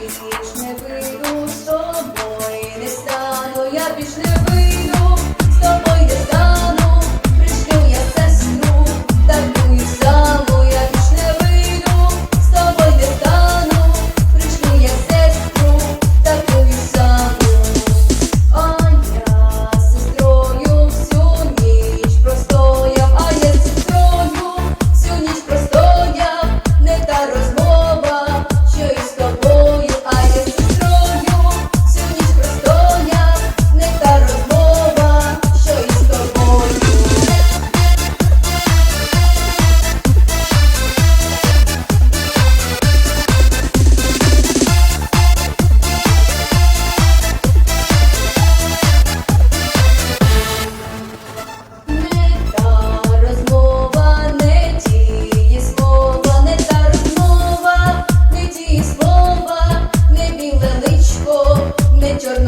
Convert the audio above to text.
Пізніш не вийду з тобою, не стану, я більш не вийду. de